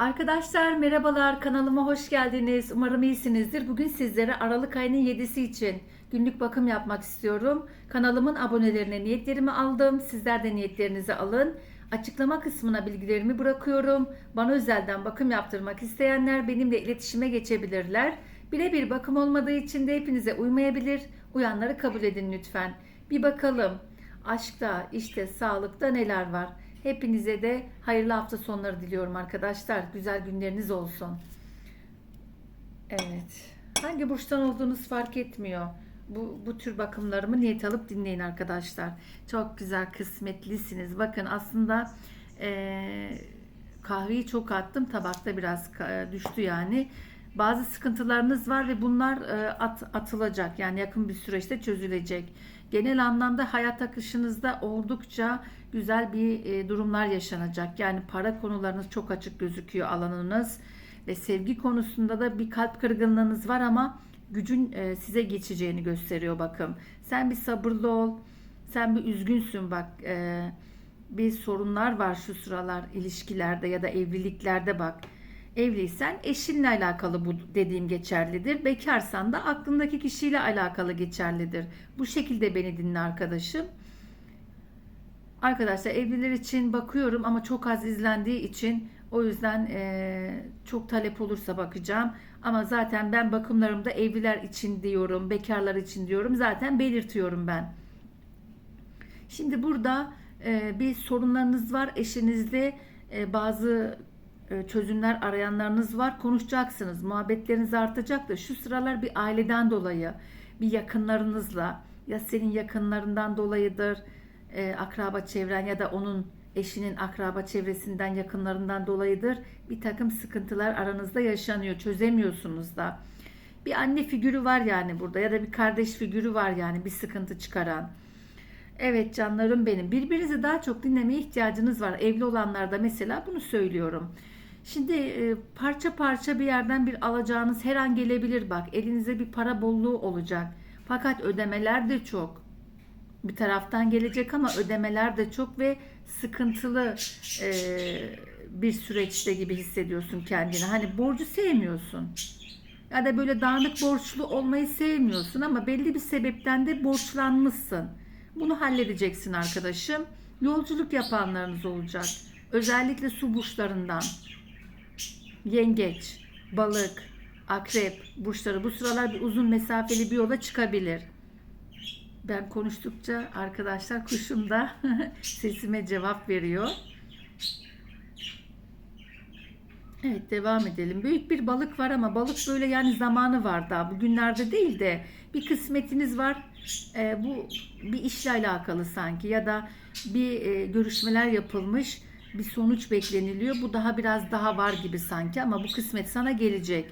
Arkadaşlar merhabalar kanalıma hoş geldiniz. Umarım iyisinizdir. Bugün sizlere Aralık ayının 7'si için günlük bakım yapmak istiyorum. Kanalımın abonelerine niyetlerimi aldım. Sizler de niyetlerinizi alın. Açıklama kısmına bilgilerimi bırakıyorum. Bana özelden bakım yaptırmak isteyenler benimle iletişime geçebilirler. Birebir bakım olmadığı için de hepinize uymayabilir. Uyanları kabul edin lütfen. Bir bakalım aşkta, işte, sağlıkta neler var? Hepinize de hayırlı hafta sonları diliyorum arkadaşlar. Güzel günleriniz olsun. Evet. Hangi burçtan olduğunuz fark etmiyor. Bu, bu tür bakımlarımı niyet alıp dinleyin arkadaşlar. Çok güzel kısmetlisiniz. Bakın aslında eee, kahveyi çok attım. Tabakta biraz düştü yani. Bazı sıkıntılarınız var ve bunlar e, at, atılacak. Yani yakın bir süreçte çözülecek. Genel anlamda hayat akışınızda oldukça güzel bir e, durumlar yaşanacak. Yani para konularınız çok açık gözüküyor alanınız ve sevgi konusunda da bir kalp kırgınlığınız var ama gücün e, size geçeceğini gösteriyor bakın. Sen bir sabırlı ol. Sen bir üzgünsün bak. E, bir sorunlar var şu sıralar ilişkilerde ya da evliliklerde bak. Evliysen eşinle alakalı bu dediğim geçerlidir. Bekarsan da aklındaki kişiyle alakalı geçerlidir. Bu şekilde beni dinle arkadaşım. Arkadaşlar evliler için bakıyorum ama çok az izlendiği için o yüzden eee, çok talep olursa bakacağım. Ama zaten ben bakımlarımda evliler için diyorum, bekarlar için diyorum. Zaten belirtiyorum ben. Şimdi burada e, bir sorunlarınız var eşinizde e, bazı e, çözümler arayanlarınız var konuşacaksınız muhabbetleriniz artacak da şu sıralar bir aileden dolayı bir yakınlarınızla ya senin yakınlarından dolayıdır e, akraba çevren ya da onun eşinin akraba çevresinden yakınlarından dolayıdır bir takım sıkıntılar aranızda yaşanıyor çözemiyorsunuz da bir anne figürü var yani burada ya da bir kardeş figürü var yani bir sıkıntı çıkaran. Evet canlarım benim. Birbirinizi daha çok dinlemeye ihtiyacınız var. Evli olanlarda mesela bunu söylüyorum. Şimdi e, parça parça bir yerden bir alacağınız her an gelebilir bak. Elinize bir para bolluğu olacak. Fakat ödemeler de çok. Bir taraftan gelecek ama ödemeler de çok ve sıkıntılı e, bir süreçte gibi hissediyorsun kendini. Hani borcu sevmiyorsun. Ya da böyle dağınık borçlu olmayı sevmiyorsun ama belli bir sebepten de borçlanmışsın. Bunu halledeceksin arkadaşım. Yolculuk yapanlarınız olacak. Özellikle su burçlarından. Yengeç, balık, akrep burçları bu sıralar bir uzun mesafeli bir yola çıkabilir. Ben konuştukça arkadaşlar kuşum da sesime cevap veriyor. Evet devam edelim. Büyük bir balık var ama balık böyle yani zamanı var daha. Bugünlerde değil de bir kısmetiniz var. Ee, bu bir işle alakalı sanki ya da bir e, görüşmeler yapılmış. Bir sonuç bekleniliyor. Bu daha biraz daha var gibi sanki ama bu kısmet sana gelecek.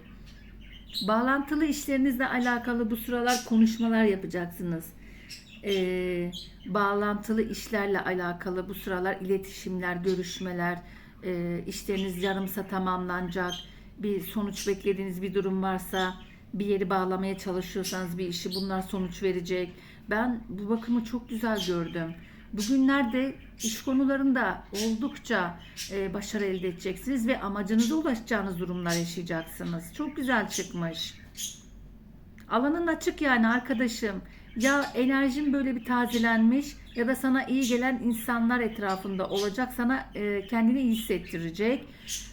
Bağlantılı işlerinizle alakalı bu sıralar konuşmalar yapacaksınız. Ee, bağlantılı işlerle alakalı bu sıralar iletişimler, görüşmeler, e, işleriniz yarımsa tamamlanacak, bir sonuç beklediğiniz bir durum varsa, bir yeri bağlamaya çalışıyorsanız bir işi bunlar sonuç verecek. Ben bu bakımı çok güzel gördüm. Bugünlerde iş konularında oldukça e, başarı elde edeceksiniz ve amacınıza ulaşacağınız durumlar yaşayacaksınız. Çok güzel çıkmış. Alanın açık yani arkadaşım. Ya enerjin böyle bir tazelenmiş ya da sana iyi gelen insanlar etrafında olacak. Sana e, kendini iyi hissettirecek.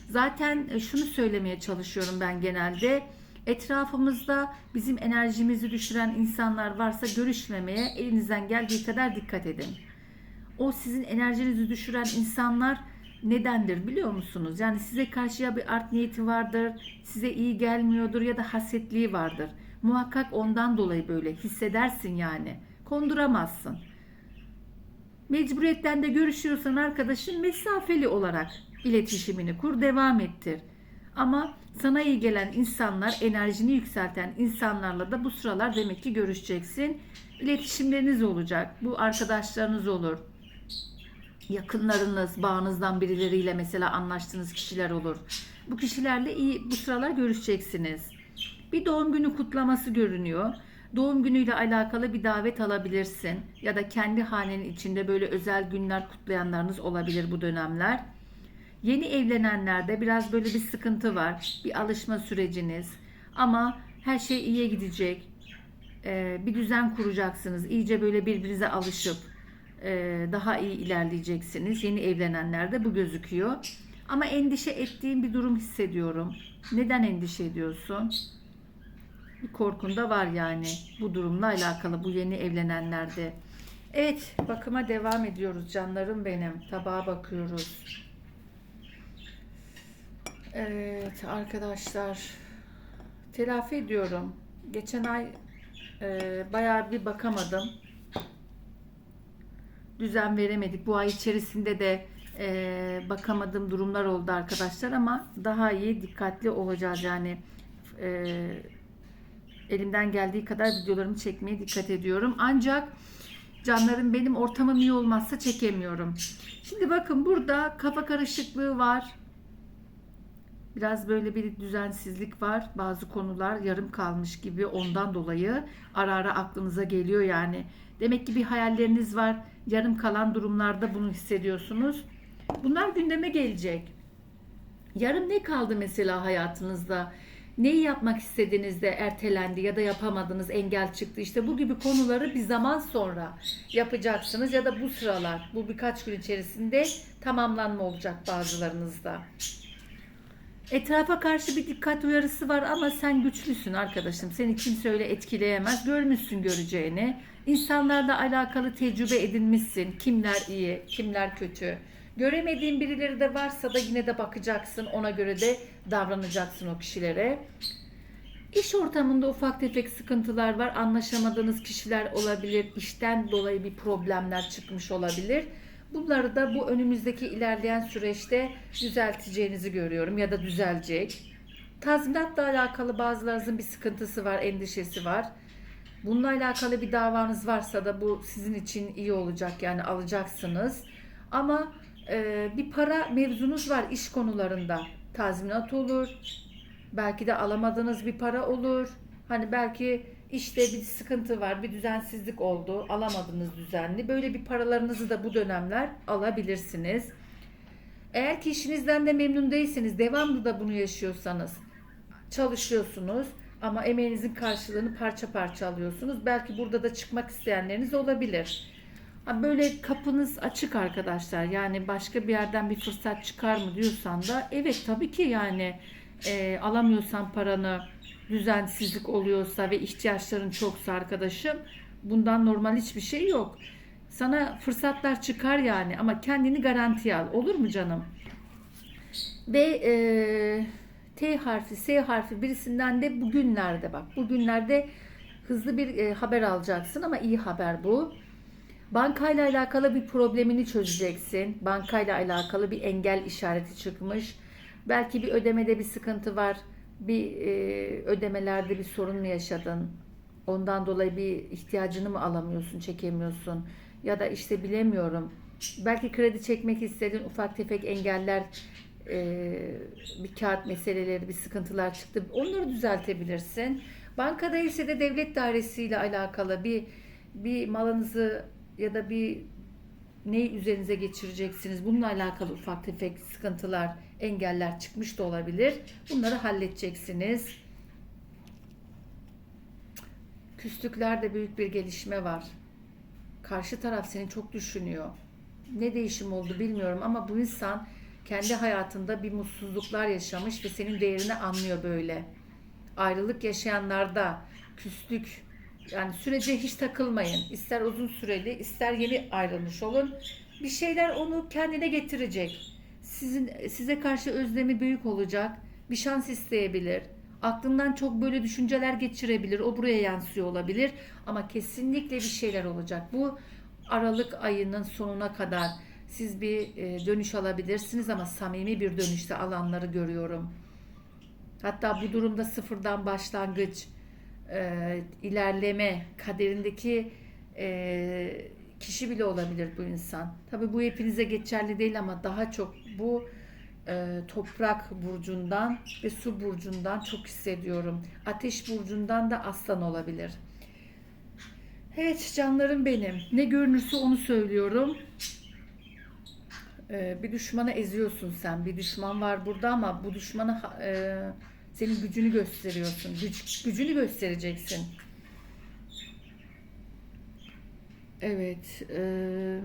Zaten e, şunu söylemeye çalışıyorum ben genelde. Etrafımızda bizim enerjimizi düşüren insanlar varsa görüşmemeye elinizden geldiği kadar dikkat edin. O sizin enerjinizi düşüren insanlar nedendir biliyor musunuz? Yani size karşı ya bir art niyeti vardır, size iyi gelmiyordur ya da hasetliği vardır. Muhakkak ondan dolayı böyle hissedersin yani. Konduramazsın. Mecburiyetten de görüşüyorsan arkadaşın mesafeli olarak iletişimini kur, devam ettir. Ama sana iyi gelen insanlar, enerjini yükselten insanlarla da bu sıralar demek ki görüşeceksin. İletişimleriniz olacak. Bu arkadaşlarınız olur. Yakınlarınız, bağınızdan birileriyle mesela anlaştığınız kişiler olur. Bu kişilerle iyi bu sıralar görüşeceksiniz. Bir doğum günü kutlaması görünüyor. Doğum günüyle alakalı bir davet alabilirsin ya da kendi hanenin içinde böyle özel günler kutlayanlarınız olabilir bu dönemler. Yeni evlenenlerde biraz böyle bir sıkıntı var. Bir alışma süreciniz. Ama her şey iyiye gidecek. Ee, bir düzen kuracaksınız. İyice böyle birbirinize alışıp e, daha iyi ilerleyeceksiniz. Yeni evlenenlerde bu gözüküyor. Ama endişe ettiğim bir durum hissediyorum. Neden endişe ediyorsun? Bir korkun da var yani bu durumla alakalı bu yeni evlenenlerde. Evet bakıma devam ediyoruz canlarım benim. Tabağa bakıyoruz. Evet arkadaşlar telafi ediyorum. Geçen ay e, bayağı bir bakamadım. Düzen veremedik. Bu ay içerisinde de e, bakamadığım durumlar oldu arkadaşlar ama daha iyi dikkatli olacağız yani e, elimden geldiği kadar videolarımı çekmeye dikkat ediyorum. Ancak canlarım benim ortamım iyi olmazsa çekemiyorum. Şimdi bakın burada kafa karışıklığı var. Biraz böyle bir düzensizlik var. Bazı konular yarım kalmış gibi ondan dolayı ara ara aklınıza geliyor yani. Demek ki bir hayalleriniz var. Yarım kalan durumlarda bunu hissediyorsunuz. Bunlar gündeme gelecek. Yarım ne kaldı mesela hayatınızda? Neyi yapmak istediğinizde ertelendi ya da yapamadınız, engel çıktı. İşte bu gibi konuları bir zaman sonra yapacaksınız ya da bu sıralar, bu birkaç gün içerisinde tamamlanma olacak bazılarınızda. Etrafa karşı bir dikkat uyarısı var ama sen güçlüsün arkadaşım. Seni kimse öyle etkileyemez. Görmüşsün göreceğini. İnsanlarla alakalı tecrübe edinmişsin. Kimler iyi, kimler kötü. Göremediğin birileri de varsa da yine de bakacaksın. Ona göre de davranacaksın o kişilere. İş ortamında ufak tefek sıkıntılar var. Anlaşamadığınız kişiler olabilir. İşten dolayı bir problemler çıkmış olabilir. Bunları da bu önümüzdeki ilerleyen süreçte düzelteceğinizi görüyorum ya da düzelecek. Tazminatla alakalı bazılarınızın bir sıkıntısı var, endişesi var. Bununla alakalı bir davanız varsa da bu sizin için iyi olacak yani alacaksınız. Ama e, bir para mevzunuz var iş konularında. Tazminat olur. Belki de alamadığınız bir para olur. Hani belki işte bir sıkıntı var, bir düzensizlik oldu, alamadınız düzenli. Böyle bir paralarınızı da bu dönemler alabilirsiniz. Eğer ki işinizden de memnun değilseniz, devamlı da bunu yaşıyorsanız, çalışıyorsunuz ama emeğinizin karşılığını parça parça alıyorsunuz. Belki burada da çıkmak isteyenleriniz olabilir. Böyle kapınız açık arkadaşlar. Yani başka bir yerden bir fırsat çıkar mı diyorsan da evet tabii ki yani e, alamıyorsan paranı düzensizlik oluyorsa ve ihtiyaçların çoksa arkadaşım bundan normal hiçbir şey yok. Sana fırsatlar çıkar yani ama kendini garantiye al. Olur mu canım? Ve e, T harfi, S harfi birisinden de bugünlerde bak. Bugünlerde hızlı bir e, haber alacaksın ama iyi haber bu. Bankayla alakalı bir problemini çözeceksin. Bankayla alakalı bir engel işareti çıkmış. Belki bir ödemede bir sıkıntı var. Bir e, ödemelerde bir sorun mu yaşadın? Ondan dolayı bir ihtiyacını mı alamıyorsun, çekemiyorsun? Ya da işte bilemiyorum. Belki kredi çekmek istedin, ufak tefek engeller, e, bir kağıt meseleleri, bir sıkıntılar çıktı. Onları düzeltebilirsin. Bankada ise de devlet dairesiyle alakalı bir bir malınızı ya da bir neyi üzerinize geçireceksiniz? Bununla alakalı ufak tefek sıkıntılar, engeller çıkmış da olabilir. Bunları halledeceksiniz. Küslüklerde büyük bir gelişme var. Karşı taraf seni çok düşünüyor. Ne değişim oldu bilmiyorum ama bu insan kendi hayatında bir mutsuzluklar yaşamış ve senin değerini anlıyor böyle. Ayrılık yaşayanlarda küslük yani sürece hiç takılmayın. İster uzun süreli, ister yeni ayrılmış olun. Bir şeyler onu kendine getirecek. Sizin size karşı özlemi büyük olacak. Bir şans isteyebilir. Aklından çok böyle düşünceler geçirebilir. O buraya yansıyor olabilir. Ama kesinlikle bir şeyler olacak. Bu Aralık ayının sonuna kadar siz bir e, dönüş alabilirsiniz ama samimi bir dönüşte alanları görüyorum. Hatta bu durumda sıfırdan başlangıç, e, ilerleme, kaderindeki e, kişi bile olabilir bu insan. Tabii bu hepinize geçerli değil ama daha çok bu e, toprak burcundan ve su burcundan çok hissediyorum. Ateş burcundan da aslan olabilir. Evet canlarım benim. Ne görünürse onu söylüyorum. Ee, bir düşmanı eziyorsun sen. Bir düşman var burada ama bu düşmanı ha- e, senin gücünü gösteriyorsun. Güç, gücünü göstereceksin. Evet. E,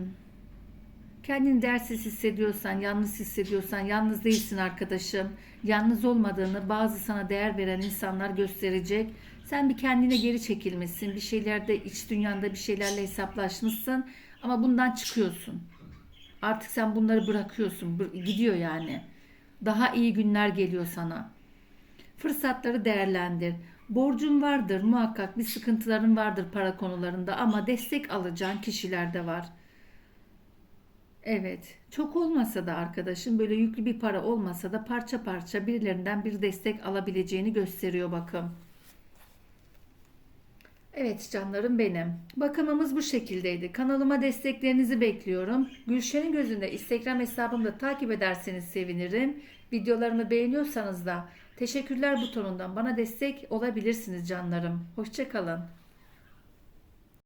kendini değersiz hissediyorsan, yalnız hissediyorsan, yalnız değilsin arkadaşım. Yalnız olmadığını bazı sana değer veren insanlar gösterecek. Sen bir kendine geri çekilmişsin. Bir şeylerde, iç dünyanda bir şeylerle hesaplaşmışsın. Ama bundan çıkıyorsun. Artık sen bunları bırakıyorsun. Bır- Gidiyor yani. Daha iyi günler geliyor sana. Fırsatları değerlendir. Borcun vardır muhakkak bir sıkıntıların vardır para konularında ama destek alacağın kişiler de var. Evet, çok olmasa da arkadaşım böyle yüklü bir para olmasa da parça parça birilerinden bir destek alabileceğini gösteriyor bakım. Evet canlarım benim. Bakımımız bu şekildeydi. Kanalıma desteklerinizi bekliyorum. Gülşen'in gözünde Instagram hesabımda takip ederseniz sevinirim. Videolarımı beğeniyorsanız da teşekkürler butonundan bana destek olabilirsiniz canlarım. Hoşçakalın.